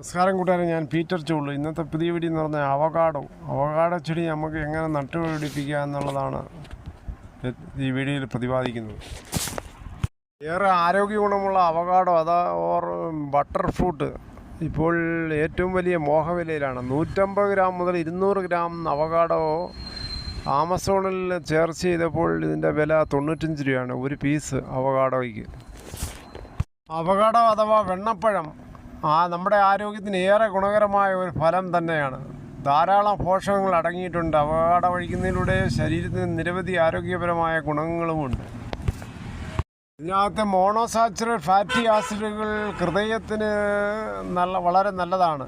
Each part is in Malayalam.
നമസ്കാരം കൂട്ടുകാരെ ഞാൻ പീറ്റർ ചൂൾ ഇന്നത്തെ പുതിയ വീഡിയോ എന്ന് പറഞ്ഞാൽ അവകാടോ. അവകാടോ ചെടി നമുക്ക് എങ്ങനെ നട്ടുപിടിപ്പിക്കുക എന്നുള്ളതാണ് ഈ വീഡിയോയിൽ പ്രതിപാദിക്കുന്നത്. ഏറെ ആരോഗ്യ ഗുണമുള്ള അവകാടോ അതാ ഓർ ബട്ടർ ഫ്രൂട്ട് ഇപ്പോൾ ഏറ്റവും വലിയ മോഹവിലയിലാണ്. നൂറ്റമ്പത് ഗ്രാം മുതൽ ഇരുന്നൂറ് ഗ്രാം അവകാടോ ആമസോണിൽ ചേർച്ച ചെയ്തപ്പോൾ ഇതിന്റെ വില തൊണ്ണൂറ്റഞ്ച് രൂപയാണ് ഒരു പീസ് അവകാടോയ്ക്ക്. അവകാടോ അഥവാ വെണ്ണപ്പഴം ആ നമ്മുടെ ആരോഗ്യത്തിന് ഏറെ ഗുണകരമായ ഒരു ഫലം തന്നെയാണ്. ധാരാളം പോഷകങ്ങൾ അടങ്ങിയിട്ടുണ്ട്. അവകാട കഴിക്കുന്നതിലൂടെ ശരീരത്തിന് നിരവധി ആരോഗ്യപരമായ ഗുണങ്ങളുമുണ്ട്. ഇതിനകത്തെ മോണോസാച്ചുറേറ്റ് ഫാറ്റി ആസിഡുകൾ ഹൃദയത്തിന് നല്ല വളരെ നല്ലതാണ്.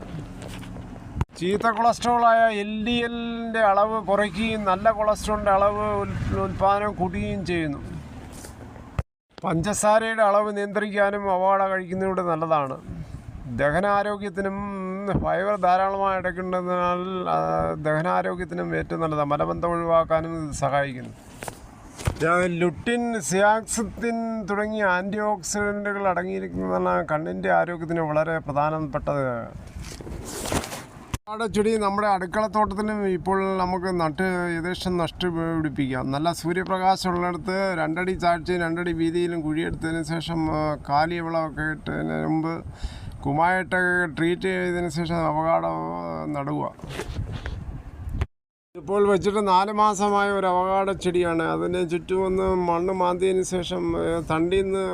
ചീത്ത കൊളസ്ട്രോളായ എൽ ഡി എല്ലിന്റെ അളവ് കുറയ്ക്കുകയും നല്ല കൊളസ്ട്രോളിന്റെ അളവ് ഉൽ- ഉൽപ്പാദനം കൂട്ടുകയും ചെയ്യുന്നു. പഞ്ചസാരയുടെ അളവ് നിയന്ത്രിക്കാനും അവകാട കഴിക്കുന്നതിലൂടെ നല്ലതാണ്. ദഹനാരോഗ്യത്തിനും ഫൈബർ ധാരാളമായി അടയ്ക്കേണ്ടതിനാൽ ആ, ദഹനാരോഗ്യത്തിനും ഏറ്റവും നല്ലതാണ് മലബന്ധം ഒഴിവാക്കാനും ഇത് സഹായിക്കുന്നു. ലുട്ടിൻ സിയാക്സത്തിൻ തുടങ്ങിയ ആന്റി ഓക്സിഡന്റുകൾ അടങ്ങിയിരിക്കുന്നതാണ് കണ്ണിന്റെ ആരോഗ്യത്തിന് വളരെ പ്രധാനപ്പെട്ടത്. ചെടി നമ്മുടെ അടുക്കളത്തോട്ടത്തിലും ഇപ്പോൾ നമുക്ക് നട്ട് ഏകദേശം നഷ്ട പിടിപ്പിക്കാം. നല്ല സൂര്യപ്രകാശം ഉള്ളിടത്ത് രണ്ടടി താഴ്ചയും രണ്ടടി വീതിയിലും കുഴിയെടുത്തതിന് ശേഷം കാലിയ കാലി വിളമൊക്കെ ഇട്ടതിന് മുമ്പ് കുമായിട്ടൊക്കെ ട്രീറ്റ് ചെയ്തതിന് ശേഷം അവകാടം നടുക. ഇപ്പോൾ വെച്ചിട്ട് നാല് മാസമായ ഒരു അവകാട ചെടിയാണ്. അതിന് ചുറ്റും ഒന്ന് മണ്ണ് മാന്തിയതിന് ശേഷം തണ്ടിൽ നിന്ന്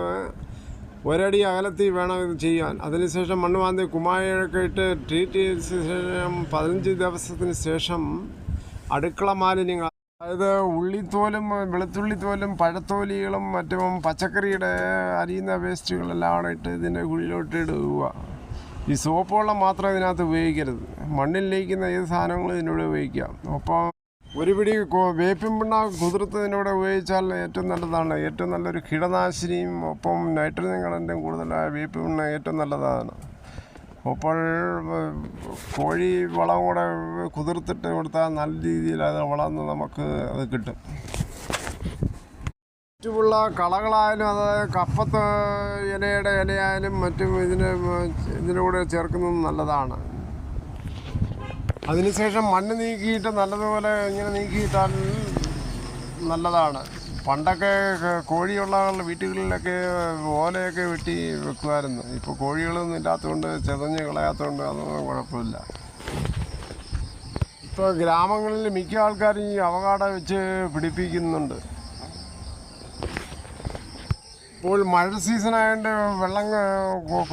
ഒരടി അകലത്തിൽ വേണം ഇത് ചെയ്യാൻ. അതിനുശേഷം മണ്ണ് മാന്തി കുമ്മായൊക്കെ ഇട്ട് ട്രീറ്റ് ചെയ്ത ശേഷം പതിനഞ്ച് ദിവസത്തിന് ശേഷം അടുക്കള മാലിന്യങ്ങൾ അതായത് ഉള്ളിത്തോലും വെളുത്തുള്ളിത്തോലും പഴത്തോലികളും മറ്റും പച്ചക്കറിയുടെ അരിയുന്ന വേസ്റ്റുകളെല്ലാം ഇട്ട് ഇതിന്റെ കുഴിയിലോട്ട് ഇടുക ഈ സോപ്പ് വെള്ളം മാത്രം ഇതിനകത്ത് ഉപയോഗിക്കരുത്. മണ്ണിൽ ലയിക്കുന്ന ഏത് സാധനങ്ങളും ഇതിനൂടെ ഉപയോഗിക്കാം അപ്പോൾ ഒരു പിടി വേപ്പിൻ പിണ്ണാക്ക് കുതിർത്ത് ഉപയോഗിച്ചാൽ ഏറ്റവും നല്ലതാണ്. ഏറ്റവും നല്ലൊരു കീടനാശിനിയും ഒപ്പം നൈട്രജൻ കണ്ടന്റും കൂടുതലായ വേപ്പിൻ പിണ്ണ ഏറ്റവും നല്ലതാണ്. അപ്പോൾ കോഴി വളം കൂടെ കുതിർത്തിട്ട് കൊടുത്താൽ നല്ല രീതിയിൽ അത് വളർന്ന് നമുക്ക് അത് കിട്ടും. മറ്റുമുള്ള കളകളായാലും അതായത് കപ്പത്ത് ഇലയുടെ ഇലയായാലും മറ്റും ഇതിന് ഇതിന്റെ കൂടെ ചേർക്കുന്നത് നല്ലതാണ്. അതിനുശേഷം മണ്ണ് നീക്കിയിട്ട് നല്ലതുപോലെ ഇങ്ങനെ നീക്കിയിട്ടാൽ നല്ലതാണ്. പണ്ടൊക്കെ കോഴിയുള്ള വീട്ടുകളിലൊക്കെ ഓലയൊക്കെ വെട്ടി വെക്കുമായിരുന്നു ഇപ്പോൾ കോഴികളൊന്നും ഇല്ലാത്തതുകൊണ്ട് ചെതഞ്ഞ് കളയാത്തതുകൊണ്ട് അതൊന്നും കുഴപ്പമില്ല. ഇപ്പോൾ ഗ്രാമങ്ങളിൽ മിക്ക ആൾക്കാരും ഈ അവകാട വെച്ച് പിടിപ്പിക്കുന്നുണ്ട്. ഇപ്പോൾ മഴ സീസണായതുകൊണ്ട് വെള്ളം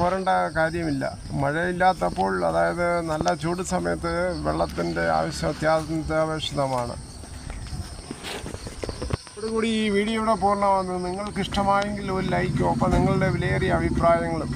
കുരണ്ട കാര്യമില്ല. മഴയില്ലാത്തപ്പോൾ അതായത് നല്ല ചൂട് സമയത്ത് വെള്ളത്തിന്റെ ആവശ്യം അത്യാവശ്യമാണ്. കൂടി ഈ വീഡിയോയുടെ പൂർണമാകുന്നത് നിങ്ങൾക്ക് ഇഷ്ടമായെങ്കിൽ ഒരു ലൈക്കും ഒപ്പം നിങ്ങളുടെ വിലയേറിയ അഭിപ്രായങ്ങളും.